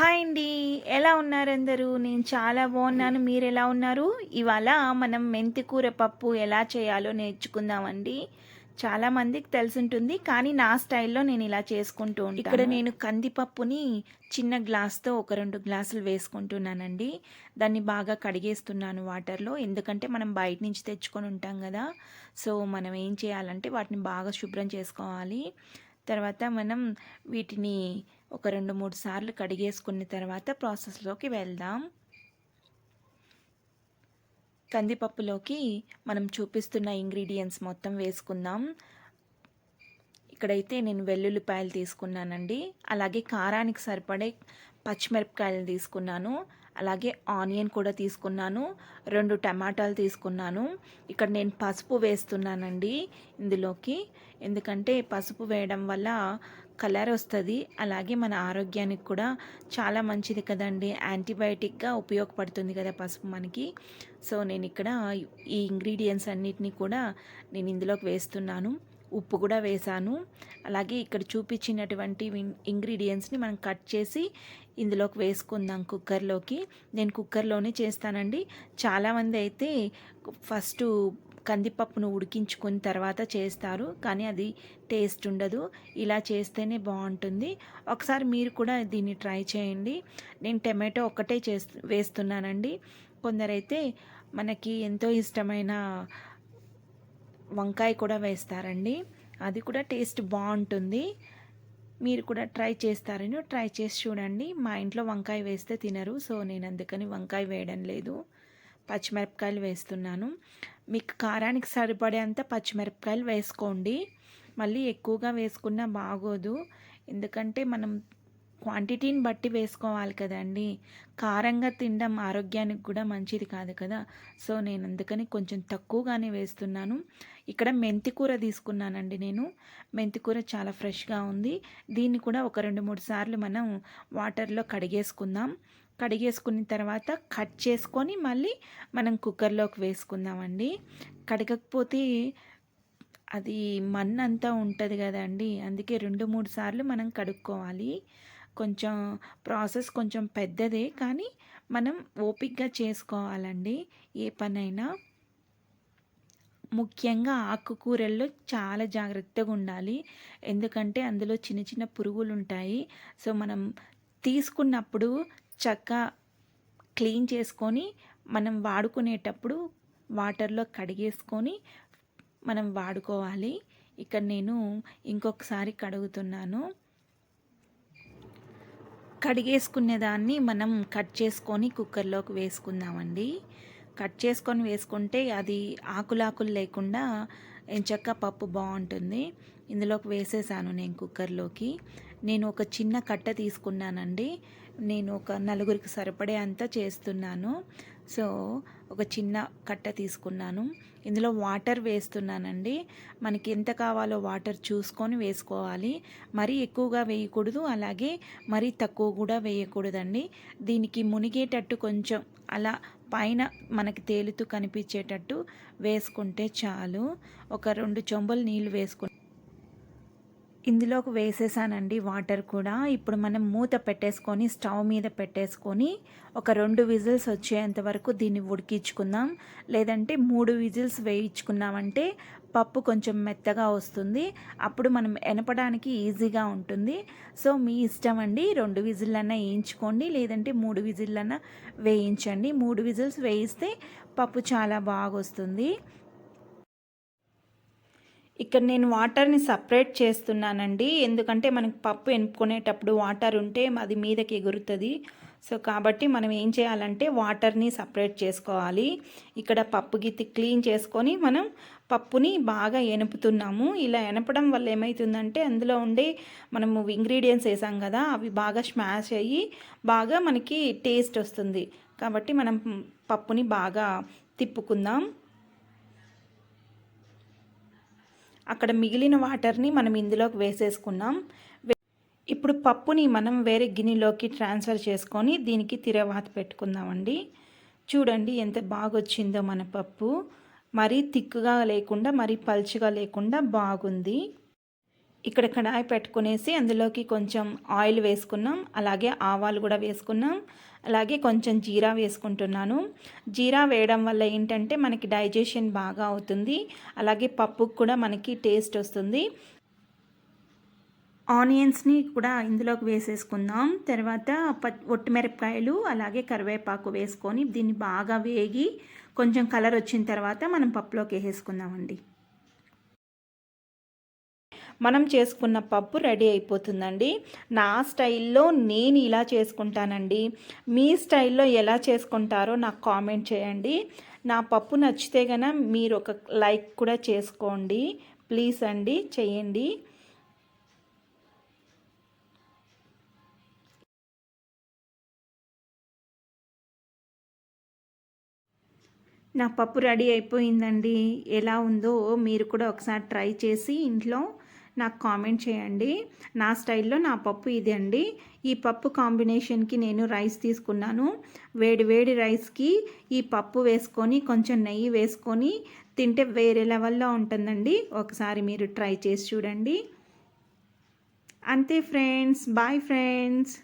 Hi అండి. ఎలా ఉన్నారు అందరూ నేను చాలా బాగున్నాను. మీరు ఎలా ఉన్నారు? ఇవాళ మనం మెంతికూర పప్పు ఎలా చేయాలో నేర్చుకుందామండి. చాలా మందికి తెలుసుంటుంది కానీ నా స్టైల్లో నేను ఇలా చేసుకుంటూ ఉంటాను. ఇక్కడ నేను కందిపప్పుని చిన్న గ్లాస్తో ఒక రెండు గ్లాసులు వేసుకుంటున్నానండి. దాన్ని బాగా కడిగేస్తున్నాను వాటర్లో. ఎందుకంటే మనం బయట నుంచి తెచ్చుకొని ఉంటాం కదా. సో మనం ఏం చేయాలంటే వాటిని బాగా శుభ్రం చేసుకోవాలి. తర్వాత మనం వీటిని ఒక రెండు మూడు సార్లు కడిగేసుకున్న తర్వాత ప్రాసెస్లోకి వెళ్దాం. కందిపప్పులోకి మనం చూపిస్తున్న ఇంగ్రీడియంట్స్ మొత్తం వేసుకుందాం. ఇక్కడైతే నేను వెల్లుల్లిపాయలు తీసుకున్నానండి. అలాగే కారానికి సరిపడే పచ్చిమిరపకాయలు తీసుకున్నాను. అలాగే ఆనియన్ కూడా తీసుకున్నాను రెండు టమాటాలు తీసుకున్నాను. ఇక్కడ నేను పసుపు వేస్తున్నానండి ఇందులోకి. ఎందుకంటే పసుపు వేయడం వల్ల కలర్ వస్తుంది అలాగే మన ఆరోగ్యానికి కూడా చాలా మంచిది కదండి. యాంటీబయాటిక్గా ఉపయోగపడుతుంది కదా పసుపు మనకి. సో నేను ఇక్కడ ఈ ఇంగ్రీడియంట్స్ అన్నిటినీ కూడా నేను ఇందులోకి వేస్తున్నాను. ఉప్పు కూడా వేసాను. అలాగే ఇక్కడ చూపించినటువంటి ఇంగ్రీడియంట్స్ని మనం కట్ చేసి ఇందులోకి వేసుకుందాం కుక్కర్లోకి. నేను కుక్కర్లోనే చేస్తానండి. చాలామంది అయితే ఫస్ట్ కందిపప్పును ఉడికించుకున్న తర్వాత చేస్తారు. కానీ అది టేస్ట్ ఉండదు. ఇలా చేస్తేనే బాగుంటుంది. ఒకసారి మీరు కూడా దీన్ని ట్రై చేయండి. నేను టమాటో ఒక్కటే చేస్తు వేస్తున్నానండి. కొందరైతే మనకి ఎంతో ఇష్టమైన వంకాయ కూడా వేస్తారండి. అది కూడా టేస్ట్ బాగుంటుంది. మీరు కూడా ట్రై చేస్తారని ట్రై చేసి చూడండి. మా ఇంట్లో వంకాయ వేస్తే తినరు సో నేను అందుకని వంకాయ వేయడం లేదు. పచ్చిమిరపకాయలు వేస్తున్నాను. మీకు కారానికి సరిపడేంత పచ్చిమిరపకాయలు వేసుకోండి. మళ్ళీ ఎక్కువగా వేసుకున్నా బాగోదు. ఎందుకంటే మనం క్వాంటిటీని బట్టి వేసుకోవాలి కదండి. కారంగా తినడం ఆరోగ్యానికి కూడా మంచిది కాదు కదా. సో నేను అందుకని కొంచెం తక్కువగానే వేస్తున్నాను. ఇక్కడ మెంతికూర తీసుకున్నానండి నేను. మెంతికూర చాలా ఫ్రెష్గా ఉంది. దీన్ని కూడా ఒక రెండు మూడు సార్లు మనం వాటర్లో కడిగేసుకుందాం. కడిగేసుకున్న తర్వాత కట్ చేసుకొని మళ్ళీ మనం కుక్కర్లోకి వేసుకుందామండి. కడగకపోతే అది మన్నంతా ఉంటుంది కదండి. అందుకే రెండు మూడు సార్లు మనం కడుక్కోవాలి. కొంచెం ప్రాసెస్ కొంచెం పెద్దదే కానీ మనం ఓపిక్గా చేసుకోవాలండి. ఏ పనైనా ముఖ్యంగా ఆకుకూరల్లో చాలా జాగ్రత్తగా ఉండాలి. ఎందుకంటే అందులో చిన్న చిన్న పురుగులు ఉంటాయి సో మనం తీసుకున్నప్పుడు చక్కగా క్లీన్ చేసుకొని మనం వాడుకునేటప్పుడు వాటర్లో కడిగేసుకొని మనం వాడుకోవాలి. ఇక్కడ నేను ఇంకొకసారి కడుగుతున్నాను. కడిగేసుకునే దాన్ని మనం కట్ చేసుకొని కుక్కర్లోకి వేసుకుందామండి. కట్ చేసుకొని వేసుకుంటే అది ఆకులాకులు లేకుండా ఎంచక్క పప్పు బాగుంటుంది. ఇందులోకి వేసేసాను నేను కుక్కర్లోకి. నేను ఒక చిన్న కట్ట తీసుకున్నానండి. నేను ఒక నలుగురికి సరిపడే అంతా చేస్తున్నాను. సో ఒక చిన్న కట్ట తీసుకున్నాను. ఇందులో వాటర్ వేస్తున్నానండి. మనకి ఎంత కావాలో వాటర్ చూసుకొని వేసుకోవాలి. మరీ ఎక్కువగా వేయకూడదు అలాగే మరీ తక్కువ కూడా వేయకూడదండి. దీనికి మునిగేటట్టు కొంచెం అలా పైన మనకి తేలుతూ కనిపించేటట్టు వేసుకుంటే చాలు. ఒక రెండు చెంబులు నీళ్ళు వేసుకుంటే ఇందులోకి వేసేసానండి వాటర్ కూడా. ఇప్పుడు మనం మూత పెట్టేసుకొని స్టవ్ మీద పెట్టేసుకొని ఒక రెండు విజిల్స్ వచ్చేంత వరకు దీన్ని ఉడికించుకుందాం. లేదంటే మూడు విజిల్స్ వేయించుకున్నామంటే పప్పు కొంచెం మెత్తగా వస్తుంది. అప్పుడు మనం ఎనపడానికి ఈజీగా ఉంటుంది. సో మీ ఇష్టం అండి. రెండు విజిల్లన్నా వేయించుకోండి. లేదంటే మూడు విజిల్లన్నా వేయించండి. మూడు విజిల్స్ వేయిస్తే పప్పు చాలా బాగా వస్తుంది ఇక్కడ నేను వాటర్ని సపరేట్ చేస్తున్నానండి. ఎందుకంటే మనకు పప్పు ఎనుపుకునేటప్పుడు వాటర్ ఉంటే అది మీదకి ఎగురుతుంది. సో కాబట్టి మనం ఏం చేయాలంటే వాటర్ని సపరేట్ చేసుకోవాలి. ఇక్కడ పప్పు గిత్తి క్లీన్ చేసుకొని మనం పప్పుని బాగా ఎనుపుతున్నాము. ఇలా ఎనపడం వల్ల ఏమవుతుందంటే అందులో ఉండే మనము ఇంగ్రీడియంట్స్ వేసాం కదా అవి బాగా స్మాష్ అయ్యి బాగా మనకి టేస్ట్ వస్తుంది. కాబట్టి మనం పప్పుని బాగా తిప్పుకుందాం. అక్కడ మిగిలిన వాటర్ని మనం ఇందులోకి వేసేసుకున్నాం. ఇప్పుడు పప్పుని మనం వేరే గిన్నెలోకి ట్రాన్స్ఫర్ చేసుకొని దీనికి తిరవాత పెట్టుకుందామండి. చూడండి ఎంత బాగా వచ్చిందో మన పప్పు. మరీ థిక్గా లేకుండా మరీ పల్చగా లేకుండా బాగుంది. ఇక్కడ కడాయి పెట్టుకునేసి అందులోకి కొంచెం ఆయిల్ వేసుకున్నాం. అలాగే ఆవాలు కూడా వేసుకున్నాం. అలాగే కొంచెం జీరా వేసుకుంటున్నాను. జీరా వేయడం వల్ల ఏంటంటే మనకి డైజెషన్ బాగా అవుతుంది. అలాగే పప్పుకు కూడా మనకి టేస్ట్ వస్తుంది. ఆనియన్స్ని కూడా ఇందులోకి వేసేసుకుందాం. తర్వాత ప ఒట్టిమిరపకాయలు అలాగే కరివేపాకు వేసుకొని దీన్ని బాగా వేగి కొంచెం కలర్ వచ్చిన తర్వాత మనం పప్పులోకి వేసేసుకుందామండి. మనం చేసుకున్న పప్పు రెడీ అయిపోతుందండి. నా స్టైల్లో నేను ఇలా చేసుకుంటానండి. మీ స్టైల్లో ఎలా చేసుకుంటారో నాకు కామెంట్ చేయండి. నా పప్పు నచ్చితే కనుక మీరు ఒక లైక్ కూడా చేసుకోండి. ప్లీజ్ అండి చేయండి. నా పప్పు రెడీ అయిపోయిందండి. ఎలా ఉందో మీరు కూడా ఒకసారి ట్రై చేసి ఇంట్లో నాకు కామెంట్ చేయండి. నా స్టైల్లో నా పప్పు ఇది అండి. ఈ పప్పు కాంబినేషన్కి నేను రైస్ తీసుకున్నాను. వేడి వేడి రైస్కి ఈ పప్పు వేసుకొని కొంచెం నెయ్యి వేసుకొని తింటే వేరే లెవెల్లో ఉంటుందండి. ఒకసారి మీరు ట్రై చేసి చూడండి. అంతే ఫ్రెండ్స్ బాయ్ ఫ్రెండ్స్